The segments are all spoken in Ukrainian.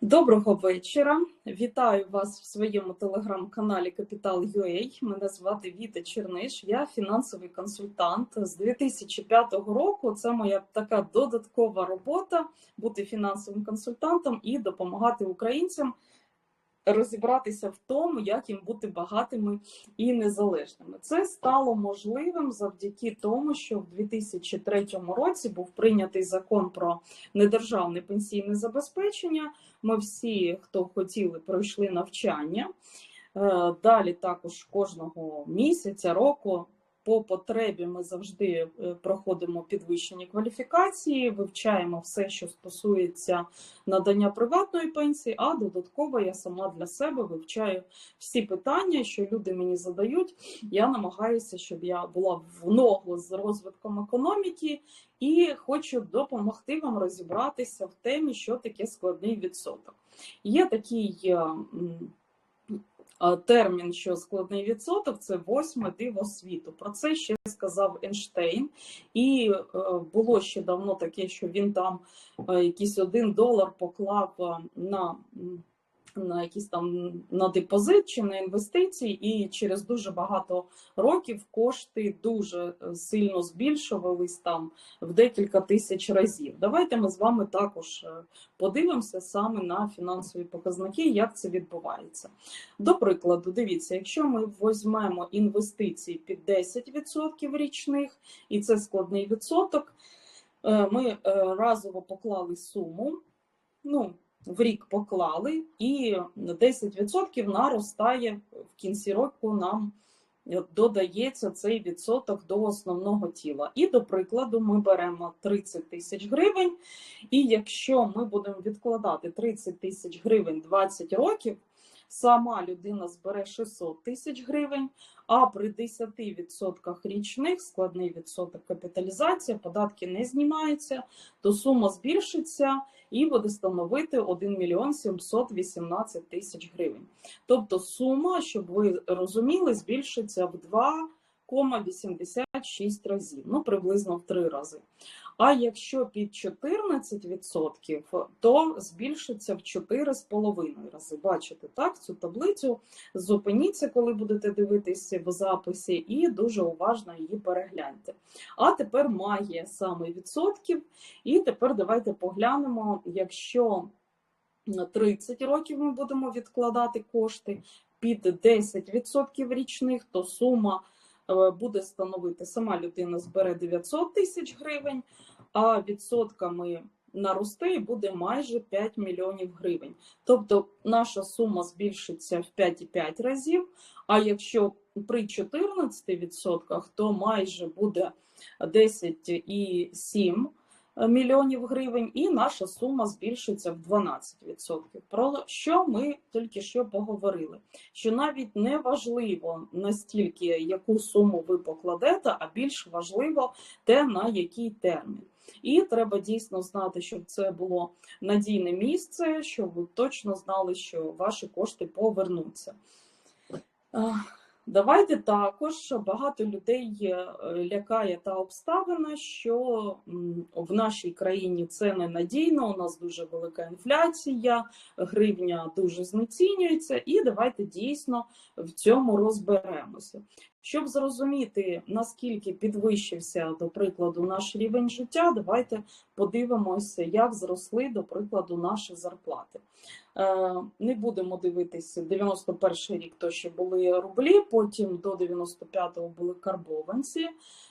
Доброго вечора. Вітаю вас в своєму телеграм-каналі Капітал UA. Мене звати Віта Черниш, я фінансовий консультант з 2005 року. Це моя така додаткова робота бути фінансовим консультантом і допомагати українцям розібратися в тому, як їм бути багатими і незалежними. Це стало можливим завдяки тому, що в 2003 році був прийнятий закон про недержавне пенсійне забезпечення. Ми всі, хто хотіли, пройшли навчання. Е, далі також кожного місяця, року по потребі ми завжди е, проходимо підвищення кваліфікації, вивчаємо все, що стосується надання приватної пенсії, а додатково я сама для себе вивчаю всі питання, що люди мені задають. Я намагаюся, щоб я була в ногу з розвитком економіки і хочу допомогти вам розібратися в темі, що таке складний відсоток. Є такий. Термін, що складний відсоток це восьме диво світу. Про це ще сказав Ейнштейн. І е, було ще давно таке, що він там е, якийсь один долар поклав е, на на якісь там на депозит чи на інвестиції, і через дуже багато років кошти дуже е, сильно збільшувались там в декілька тисяч разів. Давайте ми з вами також е, подивимося саме на фінансові показники, як це відбувається. До прикладу, дивіться, якщо ми візьмемо інвестиції під 10% річних, і це складний відсоток, е, ми разово поклали суму. ну, в рік поклали, і 10% наростає в кінці року нам додається цей відсоток до основного тіла. І, до прикладу, ми беремо 30 тисяч гривень, і якщо ми будемо відкладати 30 тисяч гривень 20 років, сама людина збере 600 тисяч гривень, а при 10% річних складний відсоток капіталізації, податки не знімаються, то сума збільшиться і буде становити 1 мільйон 718 тисяч гривень. Тобто сума, щоб ви розуміли, збільшиться в 2,86 разів, ну приблизно в 3 рази. А якщо під 14%, то збільшиться в 4,5 рази. Бачите, так, цю таблицю зупиніться, коли будете дивитися в записі, і дуже уважно її перегляньте. А тепер магія саме відсотків. І тепер давайте поглянемо, якщо на 30 років ми будемо відкладати кошти під 10% річних, то сума буде становити сама людина збере 900 тисяч гривень, а відсотками наросте і буде майже 5 мільйонів гривень. Тобто наша сума збільшиться в 5,5 разів. А якщо при 14%, то майже буде 10,7 мільйонів гривень, і наша сума збільшиться в 12%. Про що ми тільки що поговорили? Що навіть не важливо настільки, яку суму ви покладете, а більш важливо те, на який термін. І треба дійсно знати, щоб це було надійне місце, щоб ви точно знали, що ваші кошти повернуться. Давайте також багато людей е, лякає та обставина, що в нашій країні це ненадійно, у нас дуже велика інфляція, гривня дуже знецінюється, і давайте дійсно в цьому розберемося. Щоб зрозуміти, наскільки підвищився, до прикладу, наш рівень життя, давайте подивимося, як зросли, до прикладу, наші зарплати. Е, не будемо дивитися 91 рік, то ще були рублі, потім до 95-го були карбованці.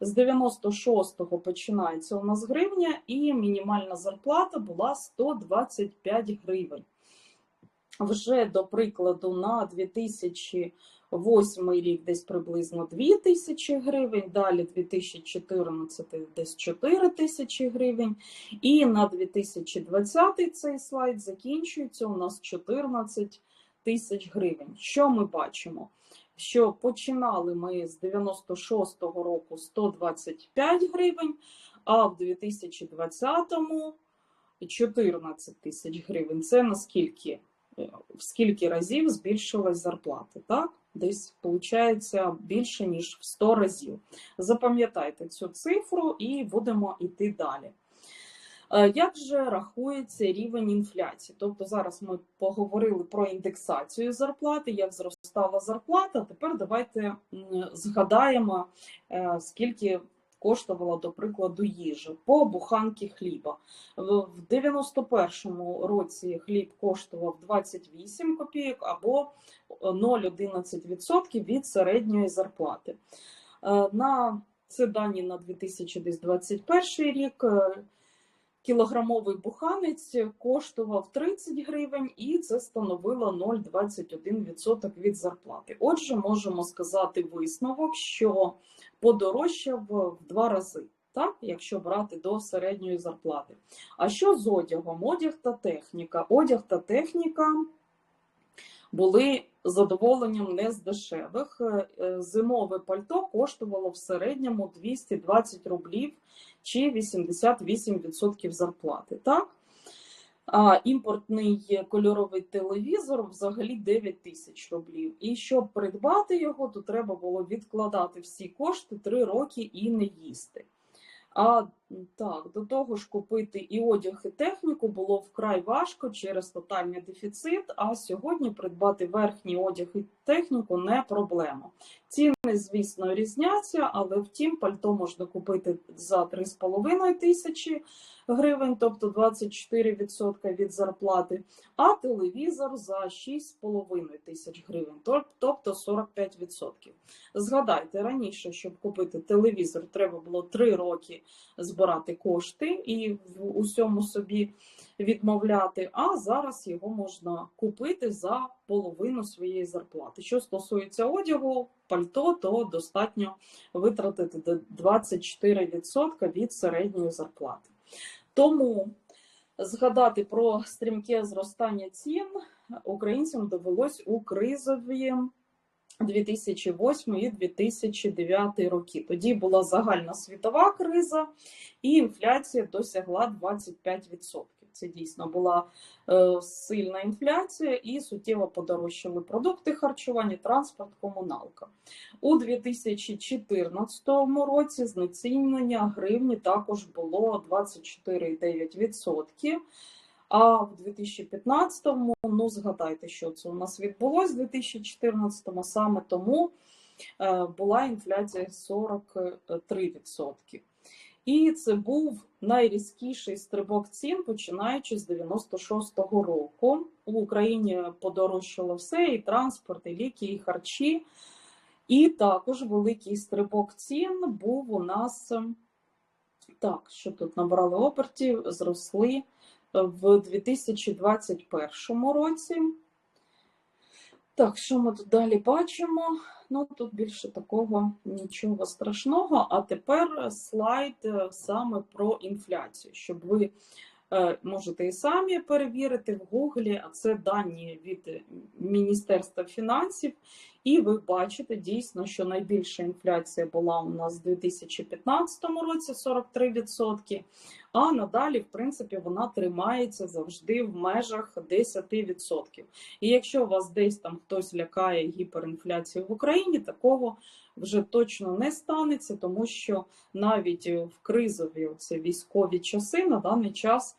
З 96-го починається у нас гривня, і мінімальна зарплата була 125 гривень. Вже, до прикладу, на 2000 Восьмий рік десь приблизно 2 тисячі гривень, далі 2014 десь 4 тисячі гривень. І на 2020 цей слайд закінчується у нас 14 тисяч гривень. Що ми бачимо? Що починали ми з 96-го року 125 гривень, а в 2020-му 14 тисяч гривень. Це наскільки? В скільки разів збільшилась зарплата, так? десь виходить більше ніж в 100 разів. Запам'ятайте цю цифру і будемо йти далі. Е, Як же рахується рівень інфляції? Тобто зараз ми поговорили про індексацію зарплати, як зростала зарплата. Тепер давайте згадаємо, е, скільки коштувала, до прикладу, їжа по буханки хліба. В в 91-му році хліб коштував 28 копійок або 0,11% від середньої зарплати. Е, На це дані на 2021 рік. Кілограмовий буханець коштував 30 гривень, і це становило 0,21% від зарплати. Отже, можемо сказати висновок, що подорожчав в два рази, так, якщо брати до середньої зарплати. А що з одягом? Одяг та техніка. Одяг та техніка були задоволенням не з дешевих. Е, е, Зимове пальто коштувало в середньому 220 рублів чи 88% зарплати. Так? А імпортний кольоровий телевізор взагалі 9 тисяч рублів. І щоб придбати його, то треба було відкладати всі кошти 3 роки і не їсти. А так, до того ж, купити і одяг, і техніку було вкрай важко через тотальний дефіцит. А сьогодні придбати верхній одяг і техніку не проблема. Ціни, звісно, різняться, але втім, пальто можна купити за 3,5 тисячі гривень, тобто 24% від зарплати, а телевізор за 6,5 тисяч гривень, тобто 45%. Згадайте, раніше, щоб купити телевізор, треба було 3 роки збирати кошти і в усьому собі відмовляти, а зараз його можна купити за половину своєї зарплати. Що стосується одягу, пальто, то достатньо витратити до 24% від середньої зарплати. Тому згадати про стрімке зростання цін українцям довелось у кризові 2008 і 2009 роки. Тоді була загальна світова криза, і інфляція досягла 25%. Це дійсно була е, сильна інфляція, і суттєво подорожчали продукти харчування, транспорт, комуналка. У 2014 році знецінення гривні також було 24,9%. А в 2015-му, ну згадайте, що це у нас відбулось в 2014-му, саме тому е, була інфляція 43%. І це був найрізкіший стрибок цін, починаючи з 96-го року. У Україні подорожчало все: і транспорт, і ліки, і харчі. І також великий стрибок цін був у нас так, що тут набрали обертів, зросли в 2021 році. Так, що ми тут далі бачимо? Ну, тут більше такого нічого страшного. А тепер слайд е, саме про інфляцію, щоб ви е, можете і самі перевірити в Гуглі, а це дані від Міністерства фінансів. І ви бачите дійсно, що найбільша інфляція була у нас в 2015 році 43%, а надалі, в принципі, вона тримається завжди в межах 10%. І якщо вас десь там хтось лякає гіперінфляцією в Україні, такого вже точно не станеться, тому що навіть в кризові оці військові часи на даний час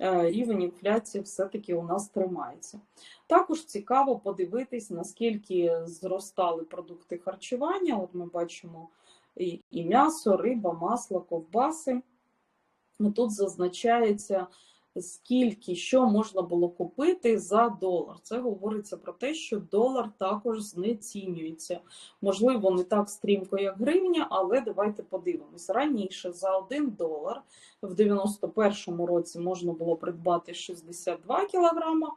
е, рівень інфляції все-таки у нас тримається. Також цікаво подивитись, наскільки зростали продукти харчування. От ми бачимо і, і м'ясо, риба, масло, ковбаси. Ну, Тут зазначається, скільки що можна було купити за долар. Це говориться про те, що долар також знецінюється. Можливо, не так стрімко, як гривня, але давайте подивимось. Раніше за 1 долар в 91-му році можна було придбати 62 кілограма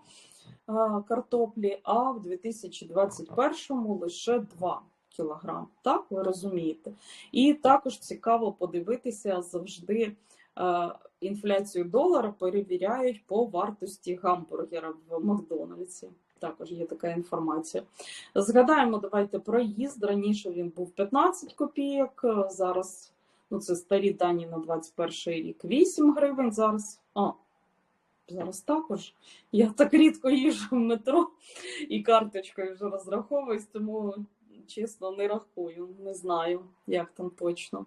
картоплі, а в 2021-му лише 2 кілограм. Так, ви розумієте? І також цікаво подивитися завжди. е, Інфляцію долара перевіряють по вартості гамбургера в Макдональдсі. Також є така інформація. Згадаємо, давайте проїзд. Раніше він був 15 копійок. Зараз ну це старі дані на 21 рік. 8 гривень. Зараз а, зараз також. Я так рідко їжджу в метро і карточкою вже розраховуюсь, тому чесно не рахую, не знаю, як там точно.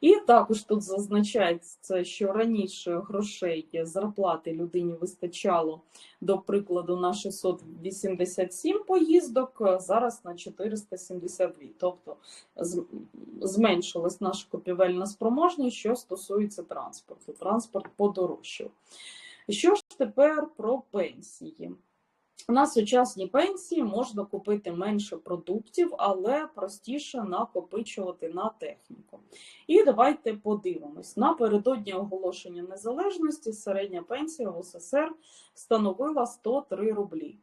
І також тут зазначається, що раніше грошей зарплати людині вистачало, до прикладу, на 687 поїздок, зараз на 472. Тобто зменшилась наша купівельна спроможність, що стосується транспорту. Транспорт подорожчав. Що ж тепер про пенсії? На сучасні пенсії можна купити менше продуктів, але простіше накопичувати на техніку. І давайте подивимось. Напередодні оголошення незалежності середня пенсія в СССР становила 103 рублі.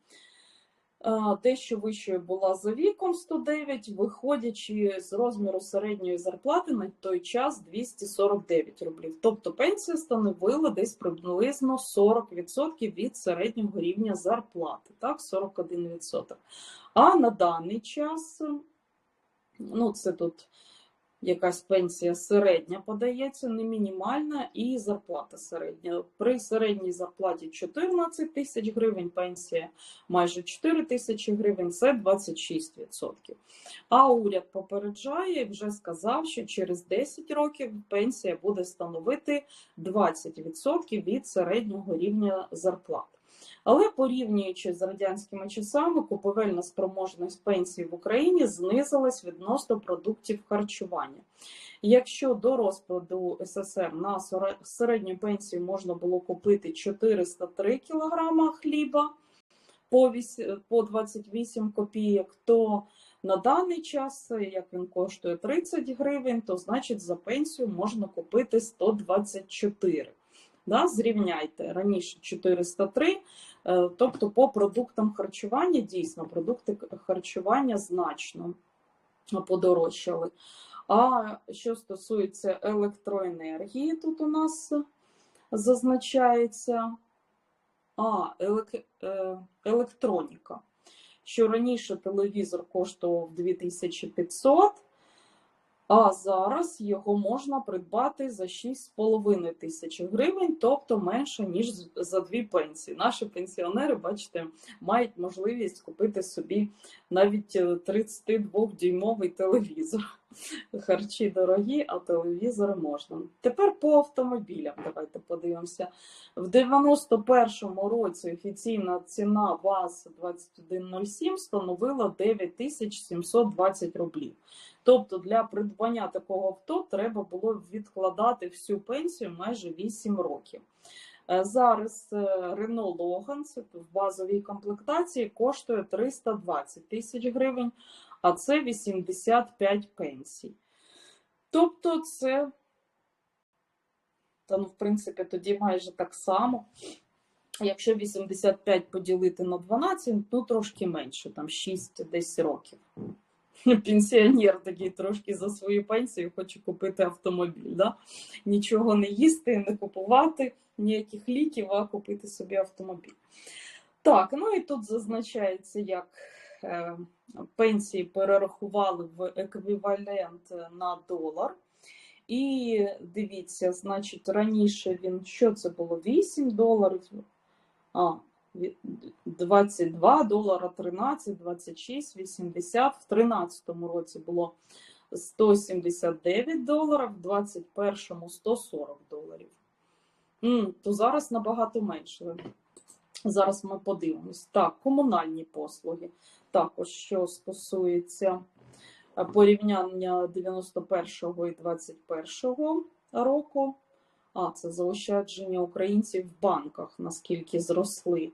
Е, Те, що вищою була за віком 109, виходячи з розміру середньої зарплати на той час 249 рублів. Тобто пенсія становила десь приблизно 40% від середнього рівня зарплати, так, 41%. А на даний час, ну це тут якась пенсія середня подається, не мінімальна, і зарплата середня. При середній зарплаті 14 тисяч гривень, пенсія майже 4 тисячі гривень, це 26%. А уряд попереджає і вже сказав, що через 10 років пенсія буде становити 20% від середнього рівня зарплат. Але порівнюючи з радянськими часами, купівельна спроможність пенсії в Україні знизилась відносно продуктів харчування. Якщо до розпаду СССР на середню пенсію можна було купити 403 кг хліба по 28 копійок, то на даний час, як він коштує 30 гривень, то значить за пенсію можна купити 124. Да, зрівняйте раніше 403, е, тобто по продуктам харчування дійсно продукти харчування значно подорожчали. А що стосується електроенергії, тут у нас зазначається а, елек... е, електроніка. Що раніше телевізор коштував 2500, а зараз його можна придбати за 6,5 тисяч гривень, тобто менше, ніж за дві пенсії. Наші пенсіонери, бачите, мають можливість купити собі навіть е, 32-дюймовий телевізор. Харчі дорогі, а телевізори можна. Тепер по автомобілям давайте подивимося. В 91-му році офіційна ціна ВАЗ-2107 становила 9720 рублів. Тобто для придбання такого авто треба було відкладати всю пенсію майже 8 років. Е, Зараз Logan це в базовій комплектації коштує 320 тисяч гривень, а це 85 пенсій. Тобто це, та ну, в принципі, тоді майже так само. Якщо 85 поділити на 12, ну трошки менше, там 6 десь років. Пенсіонер такий трошки за свою пенсію хоче купити автомобіль. Да? Нічого не їсти, не купувати, ніяких ліків, а купити собі автомобіль. Так, ну і тут зазначається, як е, пенсії перерахували в еквівалент на долар. І дивіться, значить, раніше він що це було? 8 доларів. А, 22 долара, 13, 26, 80. В 13 році було 179 доларів, в 21 140 доларів. То зараз набагато менше. Зараз ми подивимось. Так, комунальні послуги. Також що стосується е, порівняння 91-го і 21 року. А, це заощадження українців в банках, наскільки зросли.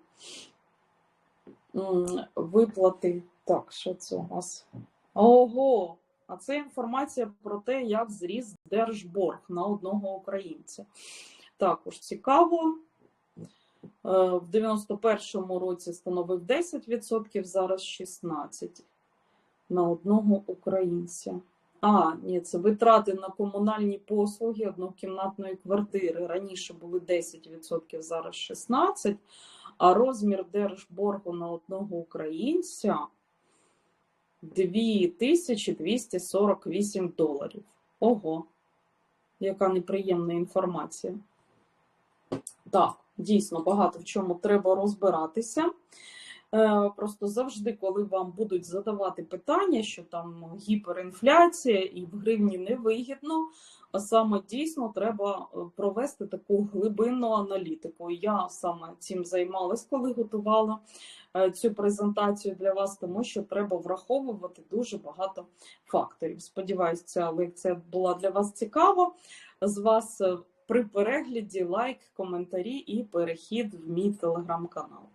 Виплати. Так, що це у нас? Ого! А це інформація про те, як зріс держборг на одного українця. Також цікаво. Е, В 91-му році становив 10%, зараз 16% на одного українця. А, ні, це витрати на комунальні послуги однокімнатної квартири. Раніше були 10%, зараз 16%, а розмір держборгу на одного українця 2248 доларів. Ого, яка неприємна інформація. Так, дійсно багато в чому треба розбиратися. Е, Просто завжди, коли вам будуть задавати питання, що там гіперінфляція і в гривні невигідно а саме дійсно треба е, провести таку глибинну аналітику. Я саме цим займалась, коли готувала е, цю презентацію для вас, тому що треба враховувати дуже багато факторів. Сподіваюсь, ця лекція була для вас цікава. З вас при перегляді лайк, коментарі і перехід в мій телеграм-канал.